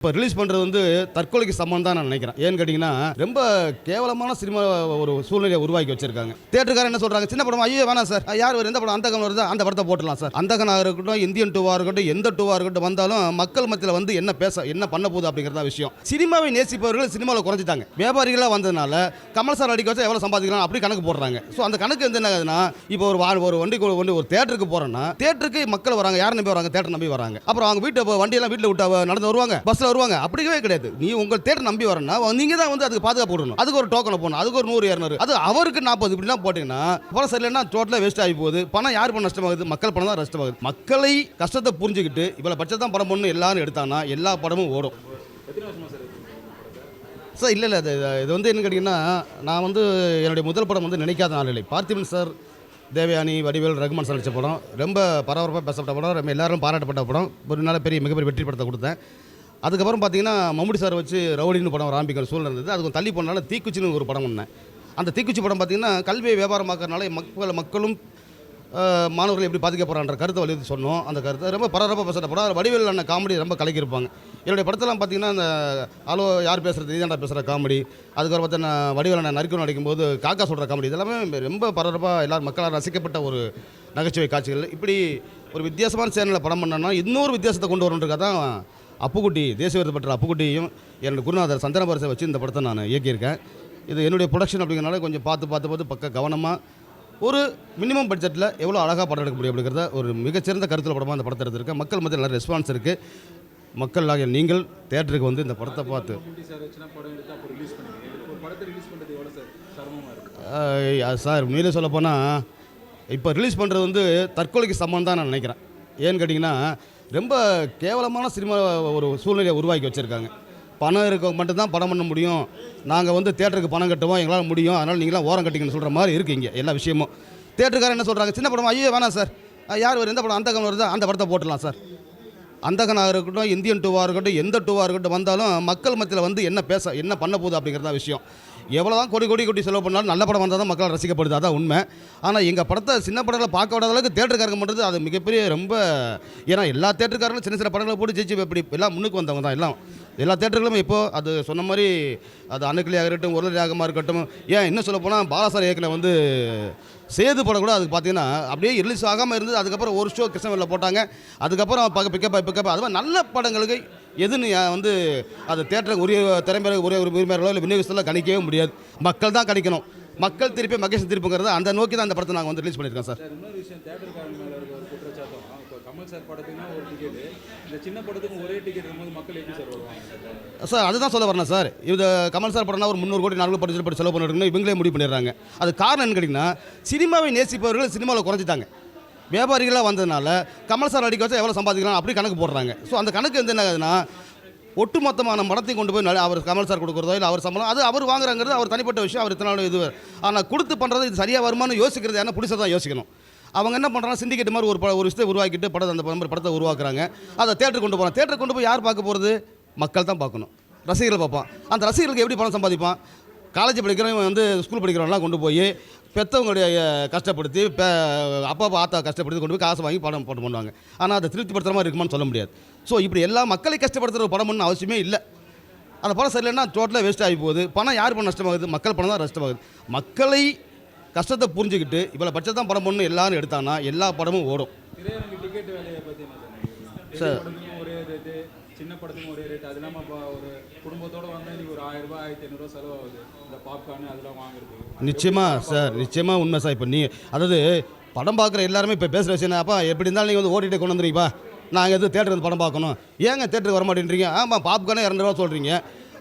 இப்போ ரிலீஸ் பண்ணுறது வந்து தற்கொலைக்கு சமம் தான் நான் நினைக்கிறேன். ஏன்னு கேட்டிங்கன்னா ரொம்ப கேவலமான சினிமா ஒரு சூழ்நிலையை உருவாக்கி வச்சிருக்காங்க. தேட்டருக்காரர் என்ன சொல்கிறாங்க சின்ன படம் ஐயோ வேணாம் சார். யார் ஒரு எந்த படம் அந்தகன் வருதோ? அந்த படத்தை போட்டலாம் சார். அந்தகனாக இருக்கட்டும் இந்தியன் டூவாக இருக்கட்டும் எந்த டூவாக இருக்கட்டும் வந்தாலும் மக்கள் மத்தியில் வந்து என்ன பேச என்ன பண்ண போகுது அப்படிங்கிறதா விஷயம். சினிமாவை நேசிப்பவர்கள் சினிமாவில் குறைஞ்சிட்டாங்க. வியாபாரிகளாக வந்ததுனால கமல் சார் அடிக்க வச்சா எவ்வளோ சம்பாதிக்கலாம் அப்படி கணக்கு போடுறாங்க. ஸோ அந்த கணக்கு வந்து என்ன ஆகுதுன்னா இப்போ ஒரு வா ஒரு வண்டிக்கு ஒரு ஒரு தேட்டருக்கு போகிறோன்னா தேட்டருக்கு மக்கள் வராங்க. யார் நம்பி வராங்க? தேட்டர் நம்பி வராங்க. அப்புறம் அவங்க வீட்டை இப்போ வண்டியெல்லாம் வீட்டில் விட்டு நடந்து வருவாங்க. பஸ்ஸில் வருவாங்க. அப்படியே கிடையாது. நீ உங்கள் தேட்டர் நம்பி வரனா நீங்கள் தான் வந்து அதுக்கு பாதுகாப்பு போடணும். அதுக்கு ஒரு டோக்கனை போடணும். அதுக்கு ஒரு நூறு இரநூறு. அது அவருக்கு நாற்பது இப்படிலாம் போட்டிங்கன்னா பணம் சரியில்லைன்னா டோட்டலாக வேஸ்ட் ஆகி போகுது. பணம் யார் பணம் நஷ்டமாகுது? மக்கள் பணம் தான் நஷ்டமாகுது. மக்களை கஷ்டத்தை புரிஞ்சுக்கிட்டு இவ்வளோ பட்சம் தான் படம் பண்ணணும் எல்லாரும் எடுத்தாங்கன்னா எல்லா படமும் ஓடும். சார் இல்லை இல்லை. இது இது வந்து என்ன கேட்டிங்கன்னா நான் வந்து என்னுடைய முதல் படம் வந்து நினைக்காத நாளில்லை பார்த்திபன் சார் தேவயானி வடிவேல் ரகுமான் சார் நடித்த படம். ரொம்ப பரபரப்பாக பேசப்பட்ட படம். ரொம்ப எல்லாரும் பாராட்டப்பட்ட படம். ஒரு நாள் பெரிய மிகப்பெரிய வெற்றி படத்தை கொடுத்தேன். அதுக்கப்புறம் பார்த்தீங்கன்னா மம்முடி சார் வச்சு ரவுடின்னு படம் ஆரம்பிக்கிற சூழ்நிலை இருந்தது. அதுக்கு தள்ளி போனால தீக்குச்சின்னு ஒரு படம் ஒன்று அந்த தீக்குச்சி படம் பார்த்தீங்கன்னா கல்வியை வியாபாரமாக்கறனால மக்கள் மக்களும் மாணவர்கள் எப்படி பாதிக்கப்படுறான்ற கருத்தை வலியுறுத்தி சொன்னோம். அந்த கருத்தை ரொம்ப பரபரப்பாக பேசுகிற படம். வடிவில் அண்ணன் காமெடி ரொம்ப கலக்கியிருப்பாங்க. என்னுடைய படத்தெல்லாம் பார்த்தீங்கன்னா அந்த ஹலோ யார் பேசுகிறது இதாண்டா பேசுகிற காமெடி. அதுக்கப்புறம் பார்த்தீங்கன்னா வடிவில் அண்ணன் நரிக்கும் நடிக்கும்போது காக்கா சொல்கிற காமெடி. இதெல்லாமே ரொம்ப பரபரப்பாக எல்லாரும் மக்களால் ரசிக்கப்பட்ட ஒரு நகைச்சுவை காட்சிகள். இப்படி ஒரு வித்தியாசமான சேனலில் படம் பண்ணோன்னா இன்னொரு வித்தியாசத்தை கொண்டு வரணுன்றக்காக தான் அப்புக்குட்டி தேசிய பற்ற பெற்ற அப்புக்குட்டியும் என்னோட குருநாதர் சந்தன பரிசை வச்சு இந்த படத்தை நான் இயக்கியிருக்கேன். இது என்னுடைய ப்ரொடக்ஷன் அப்படிங்கிறனால கொஞ்சம் பார்த்து பார்த்து பார்த்து பக்க கவனமாக ஒரு மினிமம் பட்ஜெட்டில் எவ்வளோ அழகாக படம் எடுக்க முடியும் அப்படிங்கிறத ஒரு மிகச்சிறந்த கருத்தில் படமாக அந்த படத்தை எடுத்திருக்கேன். மக்கள் மத்தியில் நல்ல ரெஸ்பான்ஸ் இருக்குது மக்கள் ஆகிய நீங்கள் தேட்டருக்கு வந்து இந்த படத்தை பார்த்து. சார் மேலே சொல்லப்போனால் இப்போ ரிலீஸ் பண்ணுறது சொல்ல போனால் இப்போ ரிலீஸ் பண்ணுறது வந்து தற்கொலைக்கு சமம் தான் நான் நினைக்கிறேன். ஏன்னு கேட்டிங்கன்னா ரொம்ப கேவலமான சினிமா ஒரு சூழ்நிலையை உருவாக்கி வச்சுருக்காங்க. பணம் இருக்க மட்டும்தான் படம் பண்ண முடியும். நாங்கள் வந்து தேட்டருக்கு பணம் கட்டுவோம் எங்களால் முடியும். அதனால் நீங்களாம் ஓரம் கட்டிங்கன்னு சொல்கிற மாதிரி இருக்குது இங்கே எல்லா விஷயமும். தேட்டருக்காரர் என்ன சொல்கிறாங்க சின்ன படம் ஐயோ வேணாம் சார். யார் வேறு எந்த படம் அந்த வருதோ? அந்த படத்தை போட்டுடலாம் சார். அந்தகனாக இருக்கட்டும் இந்தியன் டூவாக இருக்கட்டும் எந்த டூவாக இருக்கட்டும் வந்தாலும் மக்கள் மத்தியில் வந்து என்ன பேச என்ன பண்ண போகுது அப்படிங்கிறதா விஷயம். எவ்வளோ தான் கோடி கோடி கோடி செலவு பண்ணாலும் நல்ல படம் வந்தால் தான் மக்கள் ரசிக்கப்படுது. அதான் உண்மை. ஆனால் எங்கள் படத்தை சின்ன படங்களை பார்க்க விடாத அளவுக்கு தேட்டருக்காரங்க பண்ணுறது அது மிகப்பெரிய ரொம்ப ஏன்னா எல்லா தேட்டருக்காரங்களும் சின்ன சின்ன படங்களை போட்டு ஜெயிச்சு இப்படி எல்லாம் முன்னுக்கு வந்தவங்க தான் எல்லாம். எல்லா தேட்டர்களும் இப்போது அது சொன்ன மாதிரி அது அணுக்கிளியாக இருக்கட்டும் உருளை இருக்கட்டும். ஏன் இன்னும் சொல்ல போனால் பாலாசார் இயக்கில் வந்து சேது படம் கூட அதுக்கு பார்த்தீங்கன்னா அப்படியே ரிலீஸ் ஆகாமல் இருந்தது. அதுக்கப்புறம் ஒரு ஷோ கிருஷ்ணவேலில் போட்டாங்க. அதுக்கப்புறம் பக்க பிக்கப் பிக்கப் அது மாதிரி நல்ல படங்களுக்கு எதுன்னு வந்து அது தேட்டருக்கு உரிய திறமையில உரிய ஒரு உரிமையாளர்களோ இல்லை விநியோகத்தில் கணிக்கவே முடியாது. மக்கள் தான் கணிக்கணும். மக்கள் திருப்பி மகேஷ் திருப்புங்கிறத அந்த நோக்கி தான் அந்த படத்தை நாங்கள் வந்து ரிலீஸ் பண்ணியிருக்கோம் சார். கமல் சார் படத்துக்குனா ஒரு டிக்கெட்டு இந்த சின்ன படத்துக்கு ஒரே டிக்கெட் இருக்கும்போது மக்கள் எப்படி சார் வருவாங்க? சார் அதுதான் சொல்ல வரேன் சார். இது கமல் சார் படம்னா ஒரு முந்நூறு கோடி நானூறு படம் படம் செலவு பண்ணிருக்கணும் இவங்களே முடிவு பண்ணிடுறாங்க. அது காரணம் என்ன கேட்டிங்கன்னா சினிமாவை நேசிப்பவர்கள் சினிமாவில் குறைஞ்சிட்டாங்க. வியாபாரிகளாக வந்ததுனால கமல் சார் அடிக்க வச்சா எவ்வளோ சம்பாதிக்கலாம் அப்படி கணக்கு போடுறாங்க. ஸோ அந்த கணக்கு வந்து என்ன ஆகுதுன்னா ஒட்டுமொத்தமான மடத்தையும் கொண்டு போய் அவர் கமல் சார் கொடுக்குறதோ இல்லை அவர் சம்பளம் அது அவர் வாங்குறாங்கிறது அவர் தனிப்பட்ட விஷயம் அவர் இத்தனை நாள் இது ஆனால் கொடுத்து பண்ணுறது இது சரியாக வருமானு யோசிக்கிறது என்ன பிடிச்சதான் யோசிக்கணும். அவங்க என்ன பண்ணுறாங்க சிண்டிகேட் மாதிரி ஒரு ப ஒரு விஷயத்தை உருவாக்கிட்டு படத்தை அந்த மாதிரி படத்தை உருவாக்குறாங்க. அதை தேட்டருக்கு கொண்டு போகிறாங்க தேட்டருக்கு கொண்டு போய் யார் பார்க்க போகிறது மக்கள் தான் பார்க்கணும். ரசிகர்கள் பார்ப்பான். அந்த ரசிகர்களுக்கு எப்படி பணம் சம்பாதிப்பான்? காலேஜ் படிக்கிறவன் வந்து ஸ்கூல் படிக்கிறவங்களாம் கொண்டு போய் பெற்றவங்களுடைய கஷ்டப்படுத்தி அப்பா அப்பா ஆத்தா கஷ்டப்படுத்தி கொண்டு போய் காசு வாங்கி படம் போட்டு பண்ணுவாங்க. ஆனால் அதை திருப்திப்படுத்துகிற மாதிரி இருக்குமான்னு சொல்ல முடியாது. ஸோ இப்படி எல்லா மக்களை கஷ்டப்படுத்துகிற ஒரு படம்னு அவசியமே இல்லை. அந்த படம் சரியில்லைன்னா டோட்டலாக வேஸ்ட் ஆகி போகுது. பணம் யார் பணம் நஷ்டமாகுது? மக்கள் பணம் தான் நஷ்டமாகுது. மக்களை கஷ்டத்தை புரிஞ்சுக்கிட்டு இவ்வளோ பட்சம் தான் படம் பண்ணணும் எல்லாரும் எடுத்தாங்கன்னா எல்லா படமும் ஓடும். சார்? சின்ன படத்துக்கும் ஒரே ரேட் அது இல்லாமல் இப்போ ஒரு குடும்பத்தோடு வந்தால் இன்னைக்கு ஒரு ஆயிரம் ரூபாய் ஆயிரத்தி ஐநூறுரூவா செலவாகுது. இந்த பாப்கார்னு அதெல்லாம் வாங்குறதுக்கு நிச்சயமாக சார். நிச்சயமாக உண்மை சார். இப்போ நீ அதாவது படம் பார்க்குற எல்லாருமே இப்போ பேசுகிற விஷயம் அப்பா எப்படி இருந்தாலும் நீங்கள் வந்து ஓடிட்டு கொண்டு வந்துருங்கப்பா நாங்கள் எது தேட்டருக்கு வந்து படம் பார்க்கணும். ஏங்க தேட்டருக்கு வர மாட்டேன்றீங்க ஆமாம் பாப்கார்னே இரநூறுவா சொல்கிறீங்க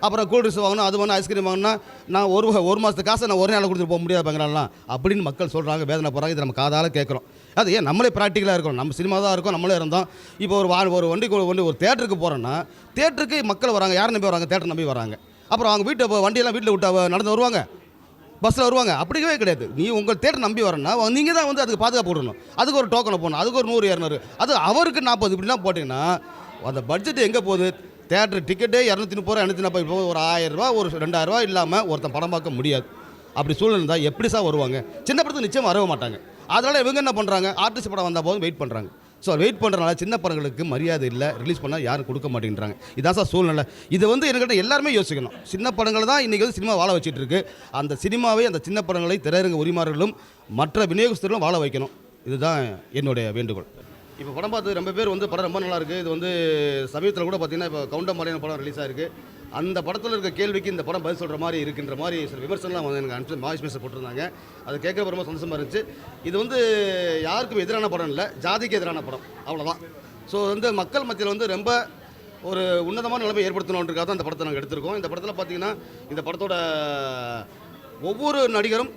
அப்புறம் கூல்ட்ரிங்க்ஸ் வாங்கணும் அது வேணும் ஐஸ்கிரீம் வாங்கினா நான் ஒரு ஒரு மாதத்து காசை நான் ஒரு நாள் கொடுத்துட்டு போக முடியாது பங்கலாம் அப்படின்னு மக்கள் சொல்கிறாங்க வேதனை போகிறாங்க இது நம்ம காதால் கேட்குறோம். அது ஏன் நம்மளே ப்ராக்டிக்கலாக இருக்கணும்? நம்ம சினிமா தான் இருக்கோம் நம்மளே இருந்தோம். இப்போ ஒரு வா ஒரு வண்டிக்கு வண்டி ஒரு தேட்டருக்கு போகிறோன்னா தேட்டருக்கு மக்கள் வராங்க யார் நம்பி வராங்க? தேட்டர் நம்பி வராங்க. அப்புறம் அவங்க வீட்டை இப்போ வண்டியெல்லாம் வீட்டில் விட்டு நடந்து வருவாங்க? பஸ்ஸில் வருவாங்க? அப்படிக்கவே கிடையாது. நீ உங்கள் தேட்டர் நம்பி வரேன்னா நீங்கள் தான் வந்து அதுக்கு பாதுகாப்பு போடணும் அதுக்கு ஒரு டோக்கனை போடணும் அதுக்கு ஒரு நூறு இரநூறு. அது அவருக்கு நாற்பது இப்படிலாம் போட்டிங்கன்னா அந்த பட்ஜெட் எங்கே போகுது? தேட்டர் டிக்கெட்டே இரநூத்தி முப்பது ரூபா இரநூத்தி நாற்பது போகுது ஒரு ஆயிரம் ரூபா ஒரு ரெண்டாயிரம் ரூபா இல்லாமல் ஒருத்தன் படம் பார்க்க முடியாது. அப்படி சூழ்நிலை இருந்தால் எப்படி சார் வருவாங்க? சின்ன படத்துக்கு நிச்சயம் வரவே மாட்டாங்க. அதனால் இவங்க என்ன பண்ணுறாங்க ஆர்டிஸ்ட் படம் வந்தால் போதும் வெயிட் பண்ணுறாங்க ஸோ வெயிட் பண்ணுறனால சின்ன படங்களுக்கு மரியாதை இல்லை. ரிலீஸ் பண்ணால் யாரும் கொடுக்க மாட்டேங்கிறாங்க. இதான் சார் சூழ்நிலை. இது வந்து என்கிட்ட எல்லாருமே யோசிக்கணும். சின்ன படங்கள் தான் இன்றைக்கி வந்து சினிமா வாழ வச்சுட்டு இருக்கு. அந்த சினிமாவை அந்த சின்ன படங்களை திரையரங்க உரிமையாளர்களும் மற்ற விநியோகஸ்தர்களும் வாழ வைக்கணும். இதுதான் என்னுடைய வேண்டுகோள். இப்போ படம் பார்த்து ரொம்ப பேர் வந்து படம் ரொம்ப நல்லா இருக்குது இது வந்து சமீபத்தில் கூட பார்த்தீங்கன்னா இப்போ கவுண்டம்பாளையம் படம் ரிலீஸ் ஆயிருக்கு. அந்த படத்தில் இருக்க கேள்விக்கு இந்த படம் பதில் சொல்கிற மாதிரி இருக்குன்ற மாதிரி சில விமர்சனம்லாம் வந்து எனக்கு அனுப்பிச்சு வாய்ஸ் மெசேஜ் போட்டிருந்தாங்க. அது கேட்குற ரொம்ப சந்தோஷமாக இருந்துச்சு. இது வந்து யாருக்கும் எதிரான படம் இல்லை ஜாதிக்கு எதிரான படம். அவ்வளோதான் ஸோ வந்து மக்கள் மத்தியில் வந்து ரொம்ப ஒரு உன்னதமான நிலைமை ஏற்படுத்தணுன்றக்காக தான் இந்த படத்தை நாங்கள் எடுத்திருக்கோம். இந்த படத்தில் பார்த்தீங்கன்னா இந்த படத்தோட ஒவ்வொரு நடிகரும்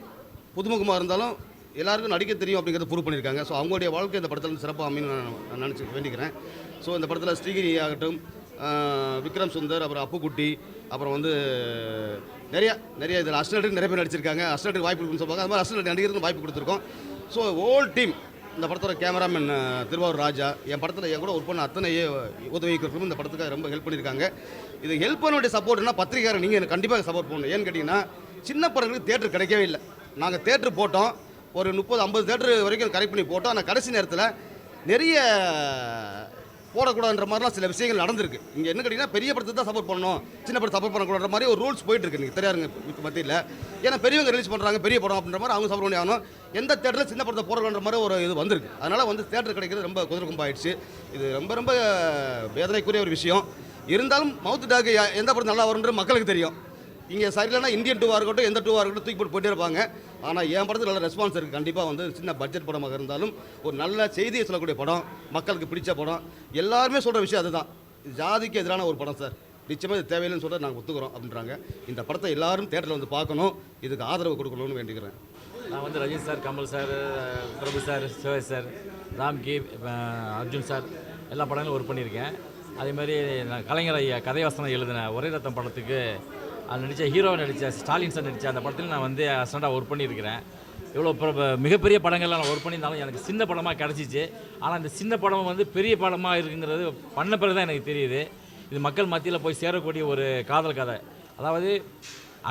புதுமுகமாக இருந்தாலும் எல்லாருக்கும் நடிக்க தெரியும் அப்படிங்கிறத ப்ரூவ் பண்ணியிருக்காங்க. ஸோ அவங்களுடைய வாழ்க்கை இந்த படத்தில் சிறப்பாக அமைன்னு நான் நினச்சி வேண்டிக்கிறேன். ஸோ இந்த படத்தில் ஸ்ரீகிரி ஆகட்டும் விக்ரம் சுந்தர் அப்புறம் அப்புக்குட்டி அப்புறம் வந்து நிறையா நிறைய இதில் அஸ்டனட்டுக்கு நிறைய பேர் நடிச்சிருக்காங்க. அஸ்டனட்டுக்கு வாய்ப்பு இருக்குன்னு சொல்லுவாங்க. அது மாதிரி அஸ்டனட் நடிக்கிறதுக்கு வாய்ப்பு கொடுத்துருக்கோம். ஸோ ஹோல் டீம் இந்த படத்தோட கேமராமேன் திருவாரூர் ராஜா என் படத்தில் என் கூட ஒர்க் பண்ண அத்தனை உதவி இயக்குனர்களும் இந்த படத்துக்கு ரொம்ப ஹெல்ப் பண்ணியிருக்காங்க. இது ஹெல்ப் பண்ண வேண்டிய சப்போர்ட்னா பத்திரிக்காரர் நீங்கள் எனக்கு கண்டிப்பாக சப்போர்ட் பண்ணணும். ஏன்னு கேட்டிங்கன்னா சின்ன படங்களுக்கு தேட்டர் கிடைக்கவே இல்லை. நாங்கள் தேட்டர் போட்டோம். ஒரு முப்பது ஐம்பது தேட்டர் வரைக்கும் கரெக்ட் பண்ணி போட்டோம். ஆனால் கடைசி நேரத்தில் நிறைய போடக்கூடாதுன்ற மாதிரிலாம் சில விஷயங்கள் நடந்திருக்கு. இங்கே என்ன கேட்டிங்கன்னா பெரிய படத்தை தான் சப்போர்ட் பண்ணணும் சின்ன படம் சப்போர்ட் பண்ணக்கூடாதுன்ற மாதிரி ஒரு ரூல்ஸ் போயிட்டு இருக்கு. நீங்கள் தெரியாதுங்க இப்போ மத்தியில். ஏன்னா பெரியவங்க ரிலீஸ் பண்ணுறாங்க பெரிய படம் அப்படின்ற மாதிரி அவங்க சப்போர்ட் பண்ணி ஆகணும். எந்த தேட்டரில் சின்ன படத்தை போடக்கூடாதுன்ற மாதிரி ஒரு இது வந்திருக்கு. அதனால் வந்து தேட்டர் கிடைக்கிறது ரொம்ப குதிரை கும்பாயிடுச்சு இது ரொம்ப ரொம்ப வேதனைக்குரிய ஒரு விஷயம். இருந்தாலும் மவுத் டாக் எந்த படம் நல்லா வரும்ன்ற மக்களுக்கு தெரியும். இங்கே சரியில்லைன்னா இந்தியன் டூவாக இருக்கட்டும் எந்த டூவாக இருக்கட்டும் தூக்கி போட்டு போயிட்டே இருப்பாங்க. ஆனால் என் படத்துக்கு நல்ல ரெஸ்பான்ஸ் இருக்குது கண்டிப்பாக வந்து சின்ன பட்ஜெட் படமாக இருந்தாலும் ஒரு நல்ல செய்தியை சொல்லக்கூடிய படம் மக்களுக்கு பிடிச்ச படம் எல்லாருமே சொல்கிற விஷயம் அதுதான். ஜாதிக்கு எதிரான ஒரு படம் சார். நிச்சயமாக இது தேவையில்லைன்னு சொல்லிட்டு நாங்கள் ஒத்துக்கிறோம் அப்படின்றாங்க. இந்த படத்தை எல்லாரும் தேட்டரில் வந்து பார்க்கணும். இதுக்கு ஆதரவு கொடுக்கணும்னு வேண்டிக்கிறேன். நான் வந்து Rajini sir Kamal sir Prabhu sir Sivaji sir Ramki Arjun sir எல்லா படங்களும் ஒர்க் பண்ணியிருக்கேன். அதே மாதிரி நான் கலைஞர் ஐயா கதை வசனம் எழுதின ஒரே ரத்தம் படத்துக்கு அது நடித்த ஹீரோ நடித்த ஸ்டாலின் சார் நடித்த அந்த படத்தில் நான் வந்து அசண்டாக ஒர்க் பண்ணியிருக்கிறேன். இவ்வளோ மிகப்பெரிய படங்கள்லாம் நான் ஒர்க் பண்ணியிருந்தாலும் எனக்கு சின்ன படமாக கிடச்சிச்சு. ஆனால் இந்த சின்ன படம் வந்து பெரிய படமாக இருக்குங்கிறது பண்ண பிறகு தான் எனக்கு தெரியுது. இது மக்கள் மத்தியில் போய் சேரக்கூடிய ஒரு காதல் கதை. அதாவது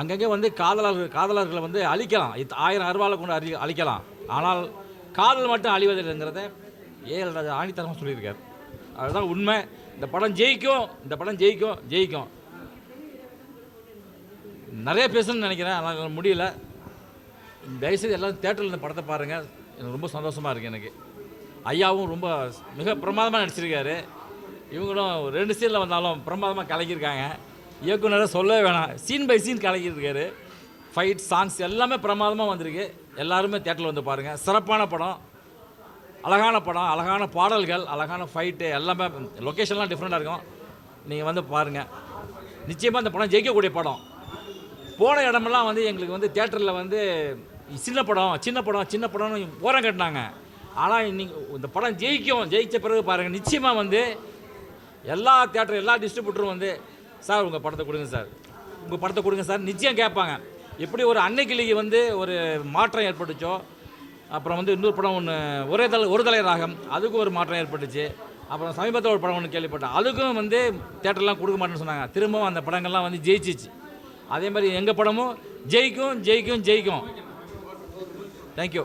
அங்கங்கே வந்து காதலர்கள் காதலர்களை வந்து அழிக்கலாம். இது ஆயிரம் அருவாவில் கொண்டு அழி அழிக்கலாம். ஆனால் காதல் மட்டும் அழிவதில்லைங்கிறத ஏஎல் ராஜா ஆணித்தரமாக சொல்லியிருக்கார். அதுதான் உண்மை. இந்த படம் ஜெயிக்கும் இந்த படம் ஜெயிக்கும் ஜெயிக்கும். நிறைய பேசணும்னு நினைக்கிறேன் ஆனால் முடியல. தயவுசெய்து எல்லாம் தேட்டரில் இந்த படத்தை பாருங்கள் எனக்கு ரொம்ப சந்தோஷமாக இருக்குது எனக்கு. ஐயாவும் ரொம்ப மிக பிரமாதமாக நடிச்சிருக்காரு. இவங்களும் ரெண்டு சீனில் வந்தாலும் பிரமாதமாக கலக்கியிருக்காங்க. இயக்குனரை சொல்லவே வேணாம். சீன் பை சீன் கலக்கியிருக்காரு. ஃபைட் சாங்ஸ் எல்லாமே பிரமாதமாக வந்திருக்கு. எல்லாருமே தேட்டரில் வந்து பாருங்கள் சிறப்பான படம். அழகான படம். அழகான பாடல்கள் அழகான ஃபைட்டு எல்லாமே லொக்கேஷன்லாம் டிஃப்ரெண்ட்டாக இருக்கும். நீங்கள் வந்து பாருங்கள் நிச்சயமாக இந்த படம் ஜெயிக்கக்கூடிய படம். போன இடமெல்லாம் வந்து எங்களுக்கு வந்து தேட்டரில் வந்து சின்ன படம் சின்ன படம் சின்ன படம்னு ஓரம் கட்டினாங்க. ஆனால் இன்னைக்கு இந்த படம் ஜெயிக்கும் ஜெயித்த பிறகு பாருங்கள் நிச்சயமாக வந்து எல்லா தேட்டர் எல்லா டிஸ்ட்ரிபியூட்டரும் வந்து சார் உங்கள் படத்தை கொடுங்க சார். உங்கள் படத்தை கொடுங்க சார். நிச்சயம் கேட்பாங்க. எப்படி ஒரு அன்னைக்கிளிக்கு வந்து ஒரு மாற்றம் ஏற்பட்டுச்சோ அப்புறம் வந்து இன்னொரு படம் ஒன்று ஒரே தலை ஒரு தலை ராகம் அதுக்கும் ஒரு மாற்றம் ஏற்பட்டுச்சு. அப்புறம் சமீபத்தில் ஒரு படம் ஒன்று கேள்விப்பட்டேன். அதுக்கும் வந்து தேட்டர்லாம் கொடுக்க மாட்டேன்னு சொன்னாங்க. திரும்பவும் அந்த படங்கள்லாம் வந்து ஜெயிச்சிச்சு. அதே மாதிரி எங்கள் படமும் ஜெயிக்கும் ஜெயிக்கும் ஜெயிக்கும். தேங்க்யூ